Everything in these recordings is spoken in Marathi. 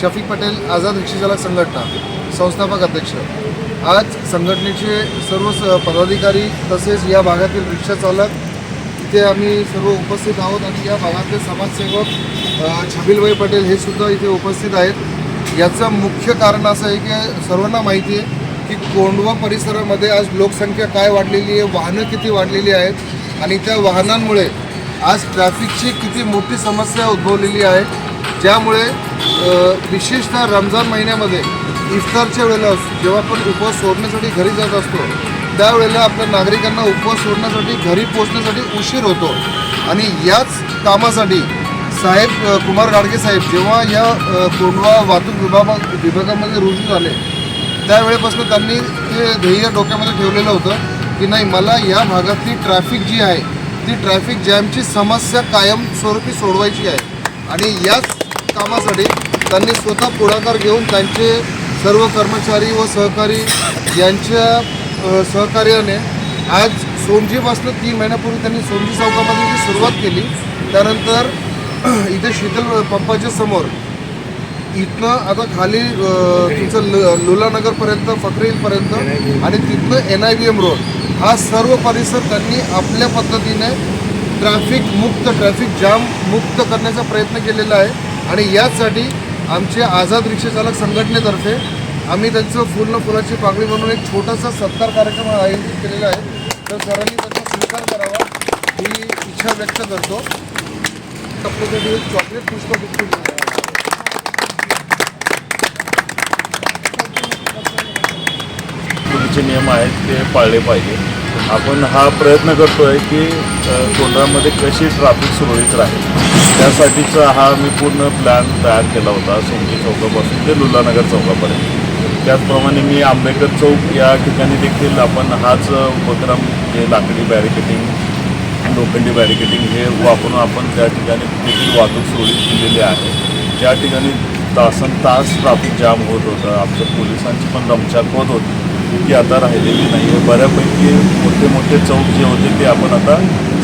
शफीक पटेल आझाद रिक्षाचालक संघटना संस्थापक अध्यक्ष. आज संघटनेचे सर्व स- पदाधिकारी तसेच या भागातील रिक्षा चालक इथे आम्ही सर्व उपस्थित आहोत आणि या भागातले समाजसेवक अ, छबिलभाई पटेल हे सुद्धा इथे उपस्थित आहेत. याचं मुख्य कारण असं आहे की सर्वांना माहिती आहे की कोंडवा परिसरामध्ये आज लोकसंख्या काय वाढलेली आहे वाहनं किती वाढलेली आहेत आणि त्या वाहनांमुळे आज ट्रॅफिकची किती मोठी समस्या उद्भवलेली आहे. ज्यामुळे विशेषतः रमजान महिन्यामध्ये इफ्तारच्या वेळेला जेव्हा आपण उपवास सोडण्यासाठी घरी जात असतो त्यावेळेला आपल्या नागरिकांना उपवास सोडण्यासाठी घरी पोचण्यासाठी उशीर होतो. आणि याच कामासाठी साहेब कुमार गाडगे साहेब जेव्हा या कोंडवा वाहतूक विभागा विभागामध्ये रुजू झाले त्यावेळेपासून त्यांनी ते ध्येय डोक्यामध्ये ठेवलेलं होतं की नाही मला या भागातली ट्रॅफिक जी आहे ती ट्रॅफिक जॅमची समस्या कायमस्वरूपी सोडवायची आहे. आणि याच कामासाठी त्यांनी स्वतः पुढाकार घेऊन त्यांचे सर्व कर्मचारी व सहकारी यांच्या सहकार्याने आज सोमजीपासनं तीन महिन्यापूर्वी त्यांनी सोमजी चौकामध्ये जी सुरुवात केली त्यानंतर इथे शीतल पंपाच्या समोर इथनं आता खाली तुमचं ल लुलानगरपर्यंत फकरीलपर्यंत आणि तिथनं N I B M road. हा सर्व परिसर त्यांनी आपल्या पद्धतीने ट्रॅफिक मुक्त ट्रॅफिक जाम मुक्त करण्याचा प्रयत्न केलेला आहे. आणि याचसाठी आमचे आझाद रिक्षाचालक संघटनेतर्फे आम्ही त्यांचं फुल फुलाची पाकळी म्हणून एक छोटासा सत्कार कार्यक्रम आयोजित केलेला आहे. तर सरांनी त्याचा स्वीकार करावा ही इच्छा व्यक्त करतो. टप्प्यासाठी एक चॉकलेट पुष्प गुप्त नियम आहेत ते पाळले पाहिजे. आपण हा प्रयत्न करतो आहे की कोंढरामध्ये कशी ट्रॅफिक सुरळीत राहील. त्यासाठीचा हा मी पूर्ण प्लॅन तयार केला होता सोमकी चौकापासून ते लुलानगर चौकापर्यंत. त्याचप्रमाणे मी आंबेडकर चौक या ठिकाणी देखील आपण हाच उपक्रम जे लाकडी बॅरिकेटिंग लोखंडी बॅरिकेटिंग हे वापरून आपण त्या ठिकाणी देखील वाहतूक सुरळीत केलेली आहे. ज्या ठिकाणी तासन तास ट्रॅफिक जाम होत होतं आमच्या पोलिसांची पण दमछाक होत होती. ती आता राहिलेली नाही आहे. बऱ्यापैकी मोठे मोठे चौक जे होते ते आपण आता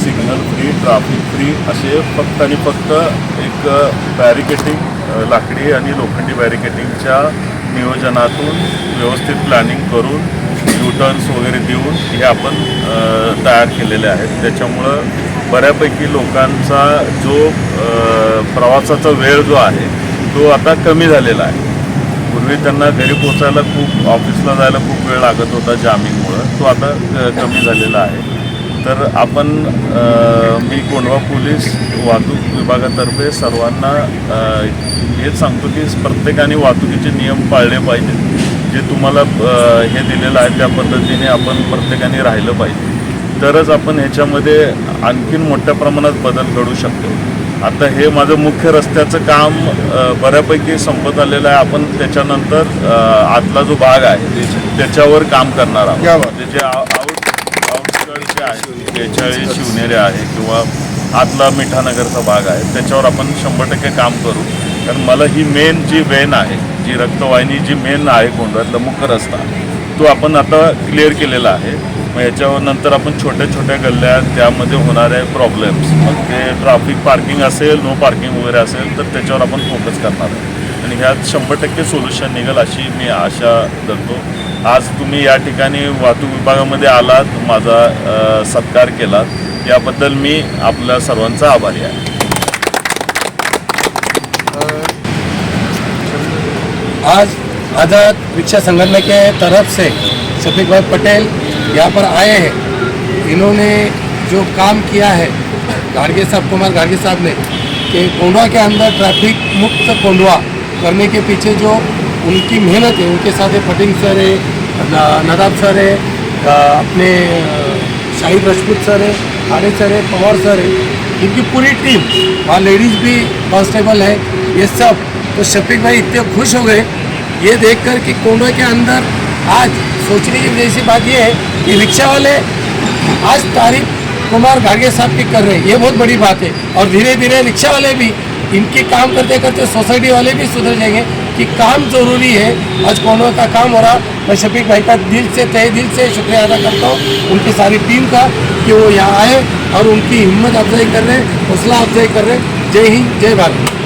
सिग्नल फ्री ट्रॅफिक फ्री असे फक्त आणि फक्त एक बॅरिकेटिंग लाकडी आणि लोखंडी बॅरिकेटिंगच्या नियोजनातून व्यवस्थित प्लॅनिंग करून यूटर्न्स वगैरे देऊन हे आपण तयार केलेले आहेत. त्याच्यामुळं बऱ्यापैकी लोकांचा जो प्रवासाचा वेळ जो आहे तो आता कमी झालेला आहे. पूर्वी त्यांना घरी पोचायला खूप ऑफिसला जायला खूप वेळ लागत होता जामिंगमुळं तो आता कमी झालेला आहे. तर आपण मी कोंढवा पोलीस वाहतूक विभागातर्फे सर्वांना हेच सांगतो की प्रत्येकाने वाहतुकीचे नियम पाळले पाहिजेत. जे तुम्हाला हे दिलेलं आहे त्या पद्धतीने आपण प्रत्येकाने राहिलं पाहिजे. तरच आपण ह्याच्यामध्ये आणखीन मोठ्या प्रमाणात बदल घडू शकतो. आता हे माझं मुख्य रस्त्याचं काम बऱ्यापैकी संपत आलेलं आहे. आपण त्याच्यानंतर आतला जो भाग आहे त्याच्यावर काम करणार आहोत. म्हणजे जे आउट आउटस्कर्ट जे आहे बेचाळीस शिवनेरे आहे किंवा आतला मिठानगरचा भाग आहे त्याच्यावर आपण शंभर टक्के काम करू. कारण मला ही मेन जी वेन आहे जी रक्तवाहिनी जी मेन आहे कोंढव्यातला मुख्य रस्ता तो आपण आता क्लिअर केलेला आहे. मग याच्यावर नंतर आपण छोट्या छोट्या गल्ल्या त्यामध्ये होणारे प्रॉब्लेम्स मग ते ट्राफिक पार्किंग असेल नो पार्किंग वगैरे असेल तर त्याच्यावर आपण फोकस करणार आहे. आणि ह्यात शंभर टक्के सोल्युशन निघेल अशी मी आशा धरतो. आज तुम्ही या ठिकाणी वाहतूक विभागामध्ये आलात माझा सत्कार केलात. याबद्दल मी आपल्या सर्वांचा आभारी आहे. आज आज़ाद रिक्शा संगठन के तरफ से शफीक भाई पटेल यहाँ पर आए हैं। इन्होंने जो काम किया है गाड़गे साहब, कुमार गाड़गे साहब ने, कि कोंडवा के अंदर ट्रैफ़िक मुक्त कोंडवा करने के पीछे जो उनकी मेहनत है, उनके साथ है फटिंग सर है नदाब सर है अपने शाहिद राजपूत सर है खालिद सर है, पवार सर है, इनकी पूरी टीम, वहाँ लेडीज़ भी कॉन्स्टेबल है, ये सब। तो शफीक भाई इतने खुश हो गए, ये देखकर कि कोंडवा के अंदर आज सोचने की जैसी बात ये है कि रिक्शा वाले आज तारीफ़ कुमार गाड़गे साहब की कर रहे हैं। ये बहुत बड़ी बात है। और धीरे धीरे रिक्शा वाले भी इनके काम करते करते सोसाइटी वाले भी सुधर जाएँगे कि काम ज़रूरी है। आज कोंडवा का काम हो रहा। मैं शफीक भाई का दिल से तय दिल से शुक्रिया अदा करता हूँ उनकी सारी टीम का कि वो यहाँ आए और उनकी हिम्मत अफजाई कर रहे हैं, हौसला अफजाई कर रहे हैं। जय हिंद, जय भारत।